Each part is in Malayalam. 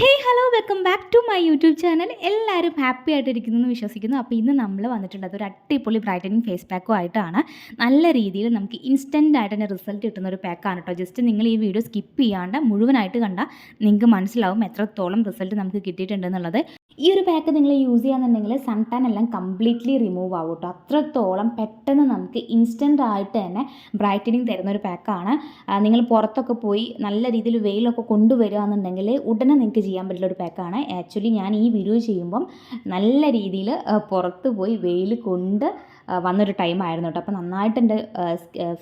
Hey hello welcome back to my YouTube channel എല്ലാവരും ഹാപ്പി ആയിട്ടിരിക്കുന്നു എന്ന് വിശ്വസിക്കുന്നു. അപ്പോൾ ഇന്ന് നമ്മൾ വന്നിട്ടുള്ളത് ഒരു അടിപൊളി ബ്രൈറ്റനിങ് ഫേസ് പാക്കും ആയിട്ടാണ്. നല്ല രീതിയിൽ നമുക്ക് ഇൻസ്റ്റന്റ് ആയിട്ട് തന്നെ റിസൾട്ട് കിട്ടുന്ന ഒരു പാക്കാണ് കേട്ടോ ജസ്റ്റ് നിങ്ങൾ ഈ വീഡിയോ സ്കിപ്പ് ചെയ്യാണ്ട് മുഴുവനായിട്ട് കണ്ടാൽ നിങ്ങൾക്ക് മനസ്സിലാവും എത്രത്തോളം റിസൾട്ട് നമുക്ക് കിട്ടിയിട്ടുണ്ടെന്നുള്ളത് ഈ ഒരു പാക്ക് നിങ്ങൾ യൂസ് ചെയ്യാന്നുണ്ടെങ്കിൽ സൺ ടാൻ എല്ലാം കംപ്ലീറ്റ്ലി റിമൂവ് ആവും കേട്ടോ അത്രത്തോളം പെട്ടെന്ന് നമുക്ക് ഇൻസ്റ്റന്റ് ആയിട്ട് തന്നെ ബ്രൈറ്റനിങ് തരുന്ന ഒരു പാക്കാണ് നിങ്ങൾ പുറത്തൊക്കെ പോയി നല്ല രീതിയിൽ വെയിലൊക്കെ കൊണ്ടുവരികയാണെന്നുണ്ടെങ്കിൽ ഉടനെ നിങ്ങൾക്ക് ചെയ്യാൻ പറ്റുന്ന ഒരു പാക്കാണ് ആക്ച്വലി ഞാൻ ഈ വീഡിയോ ചെയ്യുമ്പം നല്ല രീതിയിൽ പുറത്ത് പോയി വെയിൽ കൊണ്ട് വന്നൊരു ടൈം ആയിരുന്നു കേട്ടോ അപ്പോൾ നന്നായിട്ട് എന്റെ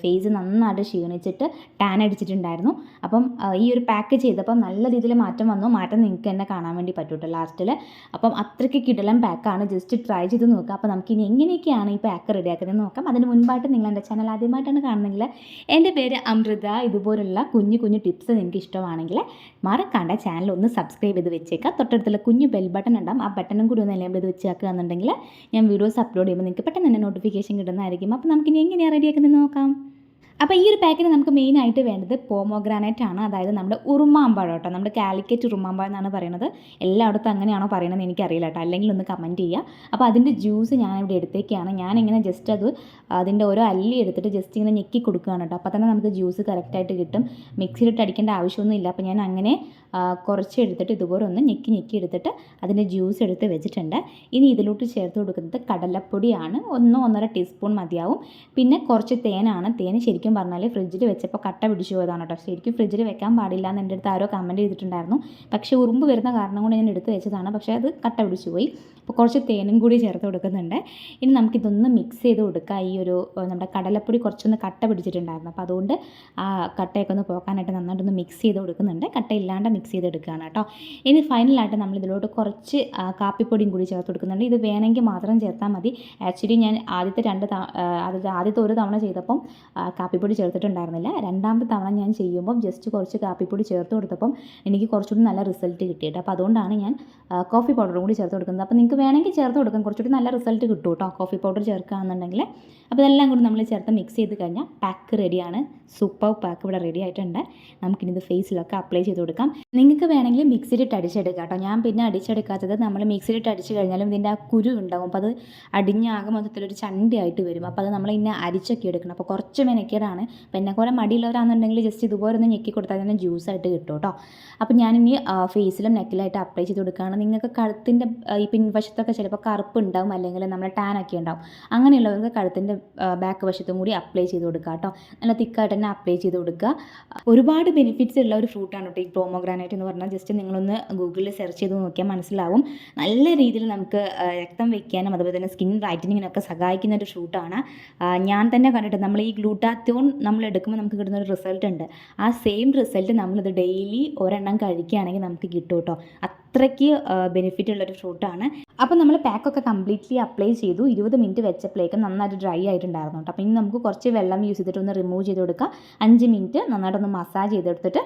ഫേസ് നന്നായിട്ട് ക്ഷീണിച്ചിട്ട് ടാൻ അടിച്ചിട്ടുണ്ടായിരുന്നു. അപ്പം ഈ ഒരു പാക്ക് ചെയ്തപ്പോൾ നല്ല രീതിയിൽ മാറ്റം വന്നു. മാറ്റം നിങ്ങൾക്ക് തന്നെ കാണാൻ വേണ്ടി പറ്റൂട്ടോ ലാസ്റ്റിൽ അപ്പം അത്രയ്ക്ക് കിടലം പാക്കാണ് ജസ്റ്റ് ട്രൈ ചെയ്ത് നോക്കുക. അപ്പോൾ നമുക്ക് ഇനി എങ്ങനെയൊക്കെയാണ് ഈ പാക്ക് റെഡിയാക്കുന്നത് നോക്കാം. അതിന് മുൻപായിട്ട് നിങ്ങൾ എന്റെ ചാനൽ ആദ്യമായിട്ടാണ് കാണുന്നെങ്കിൽ എന്റെ പേര് അമൃത. ഇതുപോലുള്ള കുഞ്ഞു കുഞ്ഞു ടിപ്സ് നിങ്ങൾക്ക് ഇഷ്ടമാണെങ്കിൽ മറക്കാണ്ട ചാനൽ ഒന്ന് സബ്സ്ക്രൈബ് ചെയ്ത് വെച്ചേക്കുക. തൊട്ടടുത്തുള്ള കുഞ്ഞു ബെൽ ബട്ടൺ ഉണ്ടാകും ആ ബട്ടണും കൂടി ഒന്ന് എനേബിൾ ചെയ്ത് വെച്ചേക്കുക എന്നുണ്ടെങ്കിൽ ഞാൻ വീഡിയോസ് അപ്ലോഡ് ചെയ്യുമ്പോൾ നിങ്ങൾക്ക് പെട്ടെന്ന് തന്നെ നോട്ടിഫിക്കേഷൻ കിട്ടുന്നതായിരിക്കും. അപ്പോൾ നമുക്കിനി എങ്ങനെയാണ് റെഡിയാക്കുന്നത് നോക്കാം? അപ്പോൾ ഈ ഒരു പാക്കിന് നമുക്ക് മെയിനായിട്ട് വേണ്ടത് പോമോഗ്രാനൈറ്റ് ആണ്. അതായത് നമ്മുടെ ഉറുമാമ്പഴം കേട്ടോ. നമ്മുടെ കാലിക്കറ്റ് ഉറുമാമ്പഴം എന്നാണ് പറയുന്നത്. എല്ലായിടത്തും അങ്ങനെയാണോ പറയുന്നത് എനിക്കറിയില്ല കേട്ടോ. അല്ലെങ്കിൽ ഒന്ന് കമന്റ് ചെയ്യുക അപ്പോൾ അതിന്റെ ജ്യൂസ് ഞാൻ ഇവിടെ എടുത്തേക്കാണ്. ഞാനിങ്ങനെ ജസ്റ്റ് അത് അതിന്റെ ഓരോ അല്ലി എടുത്തിട്ട് ജസ്റ്റ് ഇങ്ങനെ ഞെക്കി കൊടുക്കുകയാണ് കേട്ടോ. അപ്പോൾ തന്നെ നമുക്ക് ജ്യൂസ് കറക്റ്റായിട്ട് കിട്ടും. മിക്സിയിലിട്ട് അടിക്കേണ്ട ആവശ്യമൊന്നുമില്ല അപ്പോൾ ഞാൻ അങ്ങനെ കുറച്ച് എടുത്തിട്ട് ഇതുപോലെ ഒന്ന് ഞെക്കി ഞെക്കി എടുത്തിട്ട് അതിന്റെ ജ്യൂസ് എടുത്ത് വെച്ചിട്ടുണ്ട്. ഇനി ഇതിലോട്ട് ചേർത്ത് കൊടുക്കുന്നത് കടലപ്പൊടിയാണ്. ഒന്നോ ഒന്നര ടീസ്പൂൺ മതിയാവും. പിന്നെ കുറച്ച് തേനാണ്. തേന് ശരിക്കും പറഞ്ഞാൽ ഫ്രിഡ്ജിൽ വെച്ചപ്പോൾ കട്ട പിടിച്ചു പോയതാണ് കേട്ടോ ശരിക്കും ഫ്രിഡ്ജിൽ വെക്കാൻ പാടില്ല എന്ന് എന്റെ അടുത്ത് ആരോ കമന്റ് ചെയ്തിട്ടുണ്ടായിരുന്നു. പക്ഷേ ഉറുമ്പ് വരുന്ന കാരണം കൊണ്ട് ഞാൻ എടുത്ത് വെച്ചതാണ്. പക്ഷേ അത് കട്ട പിടിച്ചു പോയി. അപ്പോൾ കുറച്ച് തേനും കൂടി ചേർത്ത് കൊടുക്കുന്നുണ്ട്. ഇനി നമുക്കിതൊന്ന് മിക്സ് ചെയ്ത് കൊടുക്കുക ഈ ഒരു നമ്മുടെ കടലപ്പൊടി കുറച്ചൊന്ന് കട്ട പിടിച്ചിട്ടുണ്ടായിരുന്നു. അപ്പോൾ അതുകൊണ്ട് ആ കട്ടയൊക്കെ ഒന്ന് പോക്കാനായിട്ട് നന്നായിട്ടൊന്ന് മിക്സ് ചെയ്ത് കൊടുക്കുന്നുണ്ട്. കട്ട ഇല്ലാണ്ട് മിക്സ് ചെയ്തെടുക്കുകയാണ് കേട്ടോ ഇനി ഫൈനലായിട്ട് നമ്മൾ ഇതിലോട്ട് കുറച്ച് കാപ്പിപ്പൊടിയും കൂടി ചേർത്ത് കൊടുക്കുന്നുണ്ട്. ഇത് വേണമെങ്കിൽ മാത്രം ചേർത്താൽ മതി. ആക്ച്വലി ഞാൻ ആദ്യത്തെ രണ്ട് ആദ്യത്തെ ആദ്യത്തെ ഒരു തവണ ചെയ്തപ്പം ആ, കാപ്പിപ്പൊടി ചേർത്തിട്ടുണ്ടായിരുന്നില്ല. രണ്ടാമത്തെ തവണ ഞാൻ ചെയ്യുമ്പം ജസ്റ്റ് കുറച്ച് കാപ്പിപ്പൊടി ചേർത്ത് കൊടുത്തപ്പം എനിക്ക് കുറച്ചുകൂടി നല്ല റിസൾട്ട് കിട്ടിയിട്ട്. അപ്പോൾ അതുകൊണ്ടാണ് ഞാൻ കോഫി പൗഡറും കൂടി ചേർത്ത് കൊടുക്കുന്നത്. അപ്പോൾ നിങ്ങൾക്ക് വേണമെങ്കിൽ ചേർത്ത് കൊടുക്കാം. കുറച്ചുകൂടി നല്ല റിസൾട്ട് കിട്ടും കേട്ടോ കോഫി പൗഡർ ചേർക്കുകയാണെന്നുണ്ടെങ്കിൽ അപ്പോൾ ഇതെല്ലാം കൂടി നമ്മൾ ചേർത്ത് മിക്സ് ചെയ്ത് കഴിഞ്ഞാൽ പാക്ക് റെഡിയാണ് സൂപ്പർ പാക്ക് ഇവിടെ റെഡി ആയിട്ടുണ്ട്. നമുക്കിനി ഇത് ഫേസിലൊക്കെ അപ്ലൈ ചെയ്ത് കൊടുക്കാം. നിങ്ങൾക്ക് വേണമെങ്കിൽ മിക്സിയിലിട്ട് അടിച്ചെടുക്കാം കേട്ടോ ഞാൻ പിന്നെ അടിച്ചെടുക്കാത്തത് നമ്മൾ മിക്സിയിലിട്ട് അടിച്ച് കഴിഞ്ഞാലും ഇതിന്റെ ആ കുരു ഉണ്ടാകും അപ്പോൾ അത് അടിഞ്ഞാകെ മൊത്തത്തിലൊരു ചണ്ടിയായിട്ട് വരും. അപ്പോൾ അത് നമ്മൾ ഇന്നെ അരിച്ചൊക്കെ എടുക്കണം. അപ്പോൾ കുറച്ച് മെനക്കേടാണ് അപ്പോൾ എന്നെ പോലെ മടിയുള്ളവരാണെന്നുണ്ടെങ്കിൽ ജസ്റ്റ് ഇതുപോലെ ഒന്ന് ഞെക്കി കൊടുത്താൽ തന്നെ ജ്യൂസ് ആയിട്ട് കിട്ടും കേട്ടോ അപ്പോൾ ഞാനിനി ഫേസിലും നെക്കിലായിട്ട് അപ്ലൈ ചെയ്ത് കൊടുക്കുകയാണ്. നിങ്ങൾക്ക് കഴുത്തിന്റെ ഈ പിൻവശത്തൊക്കെ ചിലപ്പോൾ കറുപ്പ് ഉണ്ടാവും അല്ലെങ്കിൽ ടാൻ ഒക്കെ ഉണ്ടാവും. അങ്ങനെയുള്ളവർക്ക് കഴുത്തിന്റെ ബാക്ക് വശത്തും കൂടി അപ്ലൈ ചെയ്ത് കൊടുക്കുക കേട്ടോ നല്ല തിക്കായിട്ട് തന്നെ അപ്ലൈ ചെയ്ത് കൊടുക്കുക. ഒരുപാട് ബെനിഫിറ്റ്സ് ഉള്ള ഒരു ഫ്രൂട്ടാണ് കേട്ടോ ഈ പ്രോമോഗ്രാനൈറ്റ് എന്ന് പറഞ്ഞാൽ. ജസ്റ്റ് നിങ്ങളൊന്ന് ഗൂഗിളിൽ സെർച്ച് ചെയ്ത് നോക്കിയാൽ മനസ്സിലാവും. നല്ല രീതിയിൽ നമുക്ക് രക്തം വയ്ക്കാനും അതുപോലെ തന്നെ സ്കിൻ ബ്രൈറ്റനിങ്ങിനൊക്കെ സഹായിക്കുന്ന ഒരു ഫ്രൂട്ടാണ് ഞാൻ തന്നെ കണ്ടിട്ട് നമ്മൾ ഈ ഗ്ലൂട്ടാത്യോൺ നമ്മൾ എടുക്കുമ്പോൾ നമുക്ക് കിട്ടുന്ന ഒരു റിസൾട്ട് ഉണ്ട്. ആ സെയിം റിസൾട്ട് നമ്മളിത് ഡെയിലി ഒരെണ്ണം കഴിക്കുകയാണെങ്കിൽ നമുക്ക് കിട്ടും കേട്ടോ അത്രയ്ക്ക് ബെനിഫിറ്റ് ഉള്ളൊരു ഫ്രൂട്ടാണ്. അപ്പോൾ നമ്മൾ പാക്കൊക്കെ കംപ്ലീറ്റ്ലി അപ്ലൈ ചെയ്തു. ഇരുപത് മിനിറ്റ് വെച്ചപ്പോഴേക്കും നന്നായിട്ട് ഡ്രൈ ആയിട്ടുണ്ടായിരുന്നു കേട്ടോ. അപ്പോൾ ഇനി നമുക്ക് കുറച്ച് വെള്ളം യൂസ് ചെയ്തിട്ട് ഒന്ന് റിമൂവ് ചെയ്ത് കൊടുക്കുക. അഞ്ച് മിനിറ്റ് നന്നായിട്ടൊന്ന് മസാജ് ചെയ്തെടുത്തിട്ട്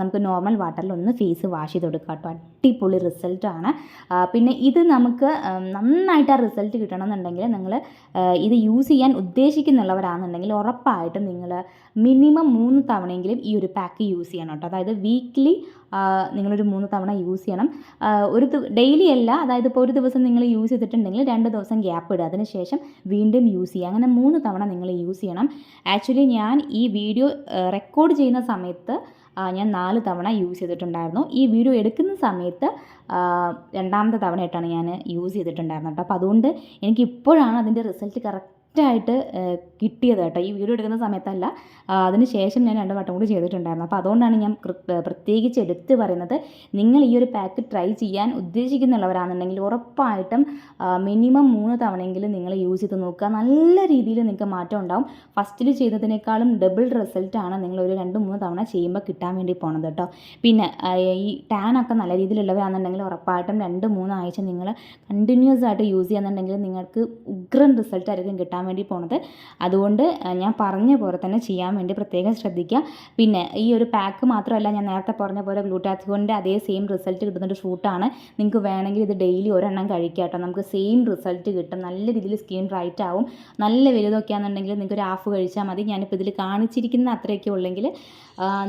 നമുക്ക് നോർമൽ വാട്ടറിൽ ഒന്ന് ഫേസ് വാഷ് ചെയ്ത് കൊടുക്കുക കേട്ടോ. അടിപൊളി റിസൾട്ടാണ് പിന്നെ ഇത് നമുക്ക് നന്നായിട്ട് ആ റിസൾട്ട് കിട്ടണമെന്നുണ്ടെങ്കിൽ നിങ്ങൾ ഇത് യൂസ് ചെയ്യാൻ ഉദ്ദേശിക്കുന്നുള്ളവരാണെന്നുണ്ടെങ്കിൽ ഉറപ്പായിട്ടും നിങ്ങൾ മിനിമം മൂന്ന് തവണയെങ്കിലും ഈ ഒരു പാക്ക് യൂസ് ചെയ്യണം കേട്ടോ. അതായത് വീക്ക്ലി നിങ്ങളൊരു മൂന്ന് തവണ യൂസ് ചെയ്യണം. ഒരു ഡെയിലി അല്ല അതായത് ഇപ്പോൾ ഒരു ദിവസം നിങ്ങൾ യൂസ് ചെയ്തിട്ടുണ്ടെങ്കിൽ രണ്ട് ദിവസം ഗ്യാപ്പ് ഇടുക. അതിനുശേഷം വീണ്ടും യൂസ് ചെയ്യുക. അങ്ങനെ മൂന്ന് തവണ നിങ്ങൾ യൂസ് ചെയ്യണം. ആക്ച്വലി ഞാൻ ഈ വീഡിയോ റെക്കോർഡ് ചെയ്യുന്ന സമയത്ത് ഞാൻ നാല് തവണ യൂസ് ചെയ്തിട്ടുണ്ടായിരുന്നു. ഈ വീഡിയോ എടുക്കുന്ന സമയത്ത് രണ്ടാമത്തെ തവണയായിട്ടാണ് ഞാൻ യൂസ് ചെയ്തിട്ടുണ്ടായിരുന്നത്. കേട്ടോ അപ്പോൾ അതുകൊണ്ട് എനിക്ക് ഇപ്പോഴാണ് അതിന്റെ റിസൾട്ട് കറക്റ്റായിട്ട് കിട്ടിയത് കേട്ടോ. ഈ വീഡിയോ എടുക്കുന്ന സമയത്തല്ല. അതിന് ശേഷം ഞാൻ രണ്ട് വട്ടം കൂടി ചെയ്തിട്ടുണ്ടായിരുന്നു. അപ്പോൾ അതുകൊണ്ടാണ് ഞാൻ പ്രത്യേകിച്ച് എടുത്ത് പറയുന്നത്. നിങ്ങൾ ഈ ഒരു പാക്ക് ട്രൈ ചെയ്യാൻ ഉദ്ദേശിക്കുന്നുള്ളവരാണെന്നുണ്ടെങ്കിൽ ഉറപ്പായിട്ടും മിനിമം മൂന്ന് തവണയെങ്കിലും നിങ്ങൾ യൂസ് ചെയ്ത് നോക്കുക. നല്ല രീതിയിൽ നിങ്ങൾക്ക് മാറ്റം ഉണ്ടാവും. ഫസ്റ്റിൽ ചെയ്തതിനേക്കാളും ഡബിൾ റിസൾട്ടാണ് നിങ്ങൾ ഒരു രണ്ട് മൂന്ന് തവണ ചെയ്യുമ്പോൾ കിട്ടാൻ വേണ്ടി പോണത് കേട്ടോ. പിന്നെ ഈ ടാനൊക്കെ നല്ല രീതിയിലുള്ളവരാണെന്നുണ്ടെങ്കിൽ ഉറപ്പായിട്ടും രണ്ട് മൂന്ന് ആഴ്ച നിങ്ങൾ കണ്ടിന്യൂസ് ആയിട്ട് യൂസ് ചെയ്യുന്നുണ്ടെങ്കിൽ നിങ്ങൾക്ക് ഉഗ്രൻ റിസൾട്ട് ആയിരിക്കും കിട്ടാൻ വേണ്ടി പോണത്. അതുകൊണ്ട് ഞാൻ പറഞ്ഞ പോലെ തന്നെ ചെയ്യാൻ വേണ്ടി പ്രത്യേകം ശ്രദ്ധിക്കുക പിന്നെ ഈ ഒരു പാക്ക് മാത്രമല്ല ഞാൻ നേരത്തെ പറഞ്ഞ പോലെ ഗ്ലൂട്ടാത്തിയോണിന്റെ അതേ സെയിം റിസൾട്ട് കിട്ടുന്ന ഒരു ഫ്രൂട്ടാണ് നിങ്ങൾക്ക് വേണമെങ്കിൽ ഇത് ഡെയിലി ഒരെണ്ണം കഴിക്കാം കേട്ടോ. നമുക്ക് സെയിം റിസൾട്ട് കിട്ടും. നല്ല രീതിയിൽ സ്കിൻ ബ്രൈറ്റ് ആവും. നല്ല വലുതൊക്കെ ആണെന്നുണ്ടെങ്കിൽ നിങ്ങൾക്ക് ഒരു ഹാഫ് കഴിച്ചാൽ മതി. ഞാനിപ്പോൾ ഇതിൽ കാണിച്ചിരിക്കുന്ന അത്രയൊക്കെ ഉള്ളെങ്കിൽ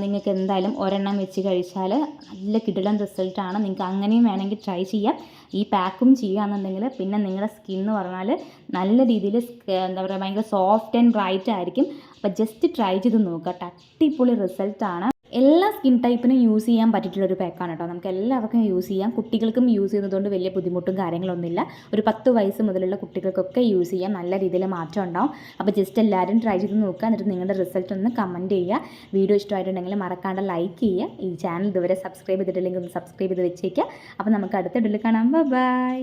നിങ്ങൾക്ക് എന്തായാലും ഒരെണ്ണം വെച്ച് കഴിച്ചാൽ നല്ല കിടിലൻ റിസൾട്ടാണ് നിങ്ങൾക്ക് അങ്ങനെയും വേണമെങ്കിൽ ട്രൈ ചെയ്യാം. ഈ പാക്കും ചെയ്യുകയാണെന്നുണ്ടെങ്കിൽ പിന്നെ നിങ്ങളുടെ സ്കിൻ എന്ന് പറഞ്ഞാൽ നല്ല രീതിയിൽ എന്താ പറയുക ഭയങ്കര സോഫ്റ്റ് ആൻഡ് ബ്രൈറ്റ് ആയിരിക്കും. അപ്പോൾ ജസ്റ്റ് ട്രൈ ചെയ്ത് നോക്കുക തട്ടിപ്പൊളി റിസൾട്ടാണ് എല്ലാ സ്കിൻ ടൈപ്പിനും യൂസ് ചെയ്യാൻ പറ്റിയിട്ടുള്ള ഒരു പാക്കാണ് കേട്ടോ. നമുക്ക് എല്ലാവർക്കും യൂസ് ചെയ്യാം. കുട്ടികൾക്കും യൂസ് ചെയ്യുന്നതുകൊണ്ട് വലിയ ബുദ്ധിമുട്ടും കാര്യങ്ങളൊന്നുമില്ല. ഒരു പത്ത് വയസ്സ് മുതലുള്ള കുട്ടികൾക്കൊക്കെ യൂസ് ചെയ്യാം. നല്ല രീതിയിൽ മാറ്റം ഉണ്ടാവും. അപ്പോൾ ജസ്റ്റ് എല്ലാവരും ട്രൈ ചെയ്ത് നോക്കുക എന്നിട്ട് നിങ്ങളുടെ റിസൾട്ട് ഒന്ന് കമന്റ് ചെയ്യുക. വീഡിയോ ഇഷ്ടമായിട്ടുണ്ടെങ്കിൽ മറക്കാണ്ട് ലൈക്ക് ചെയ്യുക. ഈ ചാനൽ ഇതുവരെ സബ്സ്ക്രൈബ് ചെയ്തിട്ടില്ലെങ്കിൽ ഒന്ന് സബ്സ്ക്രൈബ് ചെയ്ത് വെച്ചേക്കുക. അപ്പോൾ നമുക്ക് അടുത്ത ഇടയിൽ കാണാം. ബൈ